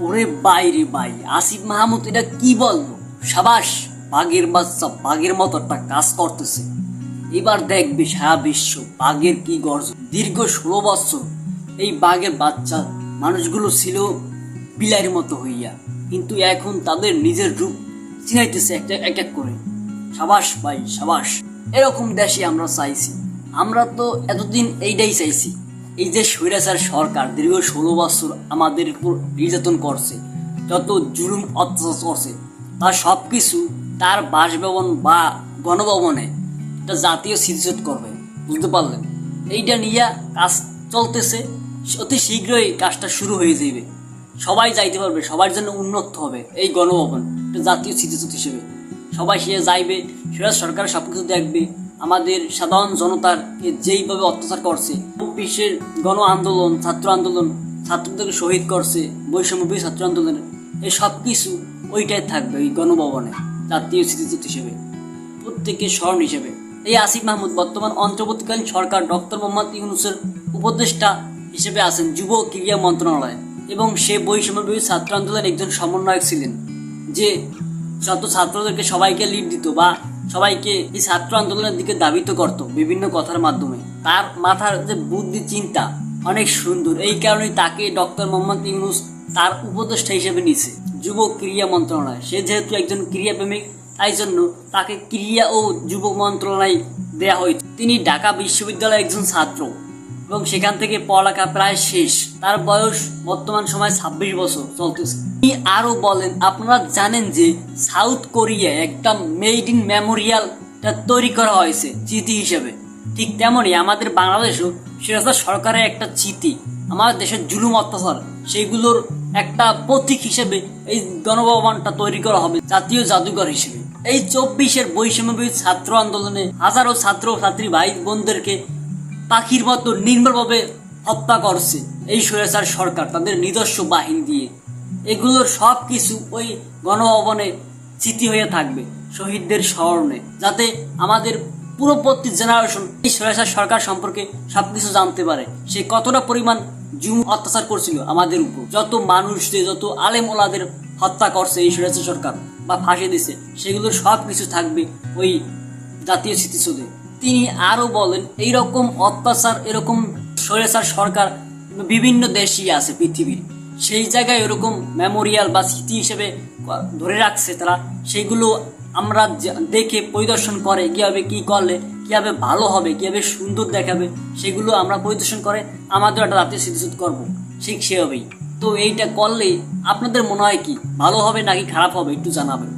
ওরে বাইরে বাই আসিফ মাহমুদ, এটা কি বলল? সাবাস, বাঘের বাচ্চা, বাঘের মতো একটা কাজ করতেছে। এবার দেখবে সারা বিশ্ব বাঘের কি গর্জন। দীর্ঘ ষোলো বছর এই বাঘের বাচ্চা মানুষগুলো ছিল বিলাইয়ের মতো হইয়া। কিন্তু এখন তাদের নিজের রূপ চিনাইতেছে একটা, এক এক করে। সাবাস ভাই, সাবাস। এরকম দেশে আমরা চাইছি। আমরা তো এতদিন এইটাই চাইছি। এই যে স্বৈরাচার সরকার দীর্ঘ ষোলো বছর আমাদের উপর নির্যাতন করছে, যত জুলুম, অত্যাচার করছে, তার সব কিছু তার বাসভবন বা গণভবনে একটা জাতীয় স্মৃতিসৌধ করবে, বুঝতে পারলেন? এইটা নিয়ে কাজ চলতেছে, অতি শীঘ্রই কাজটা শুরু হয়ে যাবে সবাই যাইতে পারবে, সবার জন্য উন্নত হবে এই গণভবন, একটা জাতীয় স্মৃতিসৌধ হিসেবে। সবাই সে যাইবে, সেটা সরকার সব কিছু দেখবে। আমাদের সাধারণ জনতার যেইভাবে অত্যাচার করছে বিশ্বের গণ আন্দোলন, ছাত্র আন্দোলন ছাত্রদেরকে শহীদ করছে, বৈষম্য ছাত্র আন্দোলনের, এই সব কিছু ওইটাই থাকবে ওই গণভবনে, জাতীয় স্মৃতিসৌধ হিসেবে, প্রত্যেকের স্মরণ হিসেবে। এই আসিফ মাহমুদ বর্তমান অন্তর্বর্তীকালীন সরকার ডক্টর মোহাম্মদ ইউনুসের উপদেষ্টা হিসেবে আছেন যুব ক্রীড়া মন্ত্রণালয় এবং সে বৈষম্য ছাত্র আন্দোলনের একজন সমন্বয়ক ছিলেন, যে যত ছাত্রদেরকে সবাইকে লিড দিত বা সবাইকে এই ছাত্র আন্দোলনের দিকে দাবিত করত বিভিন্ন কথার মাধ্যমে, তার মাথার যে বুদ্ধি চিন্তা অনেক সুন্দর। এই কারণেই তাকে ডক্টর মোহাম্মদ ইউনুস তার উপদেষ্টা হিসেবে নিছে যুব ক্রীড়া মন্ত্রণালয়। সে যেহেতু একজন ক্রীড়াপ্রেমিক তাই জন্য তাকে ক্রীড়া ও যুব মন্ত্রণালয় দেয়া হয়েছে। তিনি ঢাকা বিশ্ববিদ্যালয়ের একজন ছাত্র। এবং সেখান থেকে পড়ালেখা প্রায় শেষ। তার বয়স বর্তমান সময় ছাব্বিশ বছর চলতেছে। তিনি আরও বলেন, আপনারা জানেন যে সাউথ কোরিয়া একটা মেড ইন মেমোরিয়াল তৈরি করা হয়েছে চিঠি হিসেবে। ঠিক তেমনই আমাদের বাংলাদেশও সেটা সরকারের একটা চিঠি, আমাদের দেশের জুলুম অত্যাচার সেইগুলোর একটা প্রতীক হিসেবে এই গণভবনটা তৈরি করা হবে জাতীয় জাদুঘর হিসেবে। এই চব্বিশের বৈষম্য ছাত্র আন্দোলনে হাজারো ছাত্র ছাত্রী ভাই বোনদেরকে পাখির মতো নির্মলভাবে হত্যা করছে এই স্বৈরাচার সরকার, তাদের নিজস্ব বাহিনী দিয়ে। এগুলোর সব কিছু ওই গণভবনে স্মৃতি হয়ে থাকবে শহীদদের স্মরণে, যাতে আমাদের পূর্ববর্তী জেনারেশন এই স্বৈরাচার সরকার সম্পর্কে সবকিছু জানতে পারে। সে কতটা পরিমাণ জুম অত্যাচার করছিল আমাদের উপর। যত মানুষদের যত আলেম ওলাদের হত্যা করছে এই স্বৈরাচার সরকার বা ফাঁসি দিছে, সেগুলোর সব কিছু থাকবে ওই জাতীয় স্মৃতিসৌধে। তিনি আরও বলেন, এইরকম অত্যাচার, এরকম স্বৈরাচার সরকার বিভিন্ন দেশই আছে পৃথিবীর। সেই জায়গায় এরকম মেমোরিয়াল বা স্মৃতি হিসেবে ধরে রাখছে তারা। সেইগুলো আমরা দেখে পরিদর্শন করে, কীভাবে কী করলে, কীভাবে ভালো হবে, কীভাবে সুন্দর দেখাবে, সেগুলো আমরা পরিদর্শন করে আমাদের একটা রাতে স্মৃতিসৌধ করব। ঠিক সেভাবেই। তো এইটা করলে আপনাদের মনে হয় কি, ভালো হবে নাকি খারাপ হবে একটু জানাবেন।